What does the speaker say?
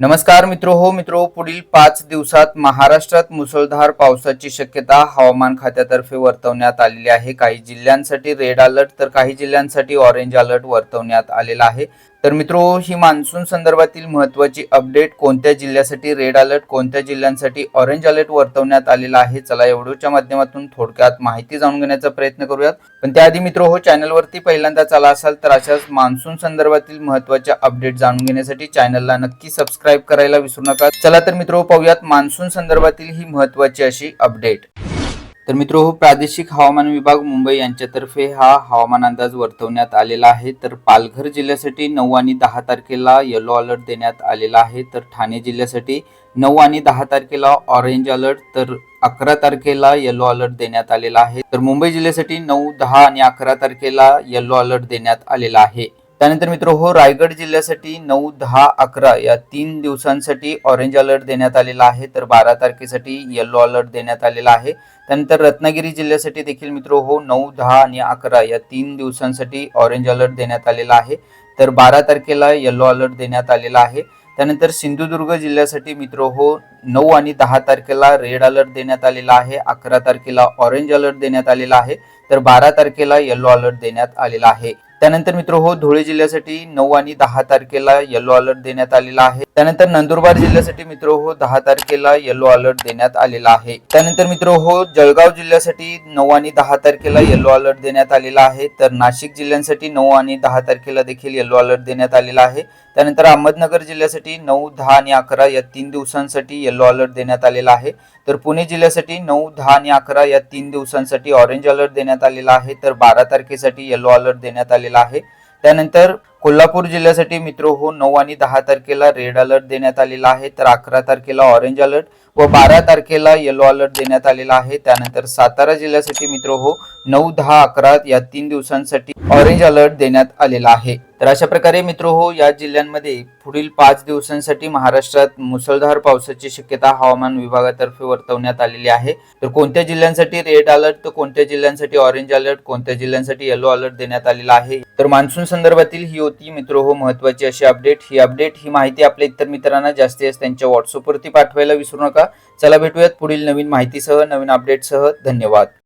नमस्कार मित्रो हो मित्रो पुढील पाच दिवसात महाराष्ट्रात मुसळधार पावसाची शक्यता हवामान खात्यातर्फे वर्तवण्यात आलेली आहे. काही जिल्ह्यांसाठी रेड अलर्ट तर काही जिल्ह्यांसाठी ऑरेंज अलर्ट वर्तवण्यात आलेला आहे. तर मित्रो ही मान्सून संदर्भातील महत्वाची अपडेट कोणत्या जिल्ह्यासाठी? रेड अलर्ट कोणत्या जिल्ह्यांसाठी? ऑरेंज अलर्ट वर्तवण्यात आलेला आहे. चला या व्हिडिओच्या माध्यमातून थोडक्यात माहिती जाणून घेण्याचा प्रयत्न करूयात. पण त्याआधी मित्र हो चॅनलवरती पहिल्यांदा चला असाल तर अशाच मान्सून संदर्भातील महत्त्वाच्या अपडेट जाणून घेण्यासाठी चॅनलला नक्की सबस्क्राईब करायला विसरू नका. चला तर मित्र पाहूयात मान्सून संदर्भातील ही महत्वाची अशी अपडेट. तर मित्र हो प्रादेशिक हवामान विभाग मुंबई यांच्यातर्फे हा हवामान अंदाज वर्तवण्यात आलेला आहे. तर पालघर जिल्ह्यासाठी नऊ आणि दहा तारखेला येलो अलर्ट देण्यात आलेला आहे. तर ठाणे जिल्ह्यासाठी नऊ आणि दहा तारखेला ऑरेंज अलर्ट तर अकरा तारखेला येलो अलर्ट देण्यात आलेला आहे. तर मुंबई जिल्ह्यासाठी नऊ दहा आणि अकरा तारखेला येलो अलर्ट देण्यात आलेला आहे. त्यानंतर मित्र हो रायगड जिल्ह्यासाठी नऊ दहा अकरा या तीन दिवसांसाठी ऑरेंज अलर्ट देण्यात आलेला आहे. तर बारा तारखेसाठी येलो अलर्ट देण्यात आलेला आहे. त्यानंतर रत्नागिरी जिल्ह्यासाठी देखील मित्र हो नऊ दहा आणि अकरा या तीन दिवसांसाठी ऑरेंज अलर्ट देण्यात आलेला आहे. तर बारा तारखेला येलो अलर्ट देण्यात आलेला आहे. त्यानंतर सिंधुदुर्ग जिल्ह्यासाठी मित्र हो नऊ आणि दहा तारखेला रेड अलर्ट देण्यात आलेला आहे. अकरा तारखेला ऑरेंज अलर्ट देण्यात आलेला आहे. तर बारा तारखेला येलो अलर्ट देण्यात आलेला आहे. त्यानंतर मित्र हो धुळे जिल्ह्यासाठी नऊ आणि दहा तारखेला येलो अलर्ट देण्यात आलेला आहे. त्यानंतर नंदुरबार जिल्ह्यासाठी मित्र हो दहा तारखेला येलो अलर्ट देण्यात आलेला आहे. त्यानंतर मित्र हो जळगाव जिल्ह्यासाठी नऊ आणि दहा तारखेला येलो अलर्ट देण्यात आलेला आहे. तर नाशिक जिल्ह्यांसाठी नऊ आणि दहा तारखेला देखील येलो अलर्ट देण्यात आलेला आहे. त्यानंतर अहमदनगर जिल्ह्यासाठी नऊ दहा आणि अकरा या तीन दिवसांसाठी येलो अलर्ट देण्यात आलेला आहे. तर पुणे जिल्ह्यासाठी नऊ दहा आणि अकरा या तीन दिवसांसाठी ऑरेंज अलर्ट देण्यात आलेला आहे. तर बारा तारखेसाठी येलो अलर्ट देण्यात आलेला आहे. त्यानंतर कोल्हापूर जिल्ह्यासाठी मित्र हो नऊ आणि दहा तारखेला रेड अलर्ट देण्यात आलेला आहे. तर अकरा तारखेला ऑरेंज अलर्ट व बारा तारखेला येलो अलर्ट देण्यात आलेला आहे. त्यानंतर सातारा जिल्ह्यासाठी मित्र हो नऊ दहा अकरा या तीन दिवसांसाठी ऑरेंज अलर्ट देण्यात आलेला आहे. तर अशा प्रकारे मित्र हो या जिल्ह्यांमध्ये पुढील पाच दिवसांसाठी महाराष्ट्रात मुसळधार पावसाची शक्यता हवामान विभागातर्फे वर्तवण्यात आलेली आहे. तर कोणत्या जिल्ह्यांसाठी रेड अलर्ट तर कोणत्या जिल्ह्यांसाठी ऑरेंज अलर्ट कोणत्या जिल्ह्यांसाठी येलो अलर्ट देण्यात आलेला आहे? तर मान्सून संदर्भातील ही होती मित्र हो महत्वाची अशी अपडेट ही अपडेट ही माहिती आपल्या इतर मित्रांना जास्तीत जास्त त्यांच्या व्हॉट्सअपवरती पाठवायला विसरू नका. चला भेटूयात पुढील नवीन माहितीसह नवीन अपडेटसह धन्यवाद.